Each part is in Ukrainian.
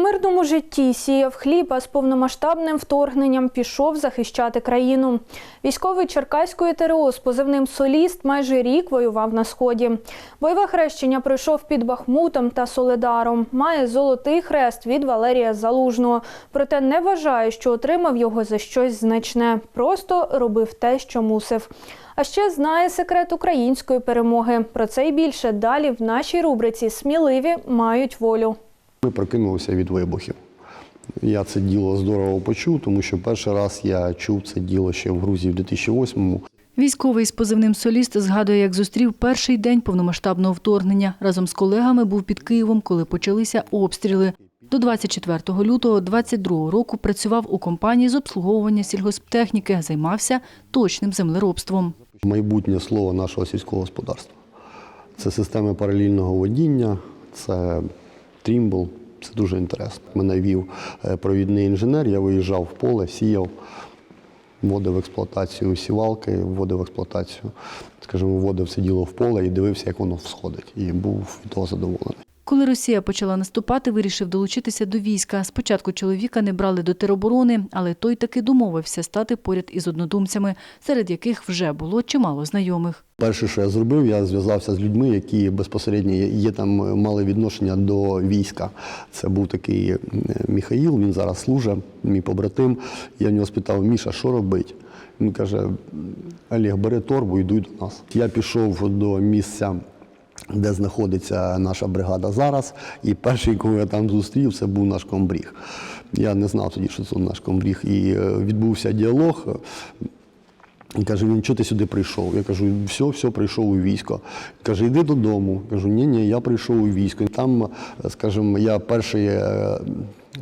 мирному житті сіяв хліб, а з повномасштабним вторгненням пішов захищати країну. Військовий Черкаської ТРО з позивним Соліст майже рік воював на сході. Бойове хрещення пройшов під Бахмутом та Соледаром. Має золотий хрест від Валерія Залужного. Проте не вважає, що отримав його за щось значне. Просто робив те, що мусив. А ще знає секрет української перемоги. Про це і більше далі в нашій рубриці Сміливі мають волю. Ми прокинулися від вибухів. Я це діло здорово почув, тому що перший раз я чув це діло ще в Грузії в 2008-му. Військовий з позивним соліст згадує, як зустрів перший день повномасштабного вторгнення. Разом з колегами був під Києвом, коли почалися обстріли. До 24 лютого 22 року працював у компанії з обслуговування сільгосптехніки, займався точним землеробством. Майбутнє слово нашого сільського господарства. Це системи паралельного водіння, це трімбл. Це дуже інтересно. Мене вів е, провідний інженер, я виїжджав в поле, сіяв, вводив в експлуатацію сівалки, вводив в експлуатацію, скажімо, вводив це діло в поле і дивився, як воно всходить. І був від того задоволений. Коли Росія почала наступати, вирішив долучитися до війська. Спочатку чоловіка не брали до тероборони, але той таки домовився стати поряд із однодумцями, серед яких вже було чимало знайомих. Перше, що я зробив, я зв'язався з людьми, які безпосередньо є, там мали відношення до війська. Це був такий е, Міхаїл, він зараз служить, мій побратим. Я в нього спитав, Міша, що робить? Він каже: Олег, бери торбу, йдуй до нас. Я пішов до місця. Де знаходиться наша бригада зараз, і перший, кого я там зустрів, це був наш комбріг. Я не знав тоді, що це наш комбріг. І е, відбувся діалог. Він каже, він чого ти сюди прийшов? Я кажу, все, все, прийшов у військо. Каже, йди додому. Кажу, ні, ні, я прийшов у військо. Там, скажімо, я перший е,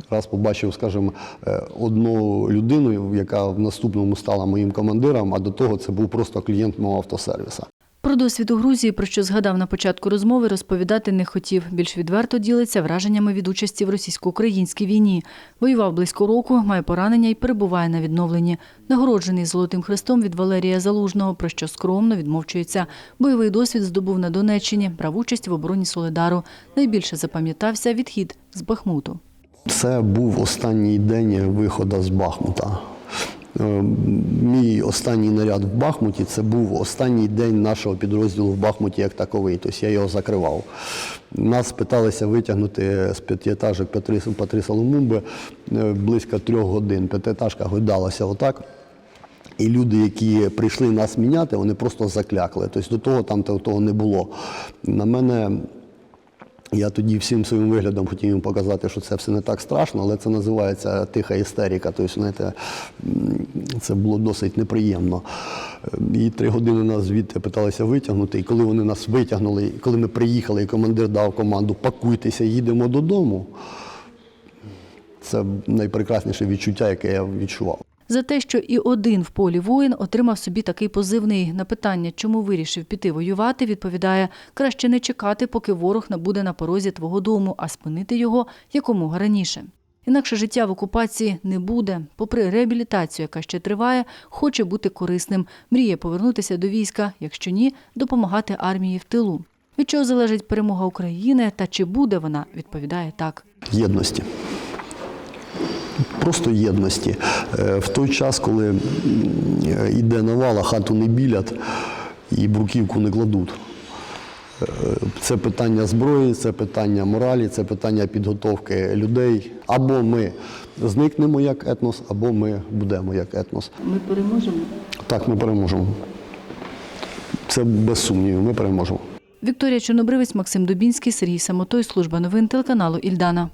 раз побачив, скажімо, е, одну людину, яка в наступному стала моїм командиром, а до того це був просто клієнт мого автосервіса. Про досвід у Грузії, про що згадав на початку розмови, розповідати не хотів. Більш відверто ділиться враженнями від участі в російсько-українській війні. Воював близько року, має поранення і перебуває на відновленні. Нагороджений Золотим Хрестом від Валерія Залужного, про що скромно відмовчується. Бойовий досвід здобув на Донеччині, брав участь в обороні Соледару. Найбільше запам'ятався відхід з Бахмуту. Це був останній день виходу з Бахмута. Е, Мій останній наряд в Бахмуті це був останній день нашого підрозділу в Бахмуті як таковий, тобто я його закривав. Нас питалися витягнути з п'ятиетажок по три, Соломумби е, близько трьох годин. П'ятиетажка гойдалася отак. І люди, які прийшли нас міняти, вони просто заклякли. Тобто до того там того не було. На мене я тоді всім своїм виглядом хотів їм показати, що це все не так страшно, але це називається тиха істерика. Тобто, знаєте, це було досить неприємно. І три години нас звідти питалися витягнути. І коли вони нас витягнули, коли ми приїхали, і командир дав команду пакуйтеся, їдемо додому. Це найпрекрасніше відчуття, яке я відчував. За те, що і один в полі воїн отримав собі такий позивний. На питання, чому вирішив піти воювати, відповідає: краще не чекати, поки ворог набуде на порозі твого дому, а спинити його якомога раніше. Інакше життя в окупації не буде. Попри реабілітацію, яка ще триває, хоче бути корисним. Мріє повернутися до війська, якщо ні, допомагати армії в тилу. Від чого залежить перемога України та чи буде вона, відповідає так. єдності. Просто єдності. Е, В той час, коли м, е, йде навала, хату не білять і бруківку не кладуть. Е, Це питання зброї, це питання моралі, це питання підготовки людей. Або ми зникнемо як етнос, або ми будемо як етнос. Ми переможемо. Так, ми переможемо. Це без сумнівів, ми переможемо. Вікторія Чорнобривець, Максим Дубінський, Сергій Самотой, служба новин телеканалу Ільдана.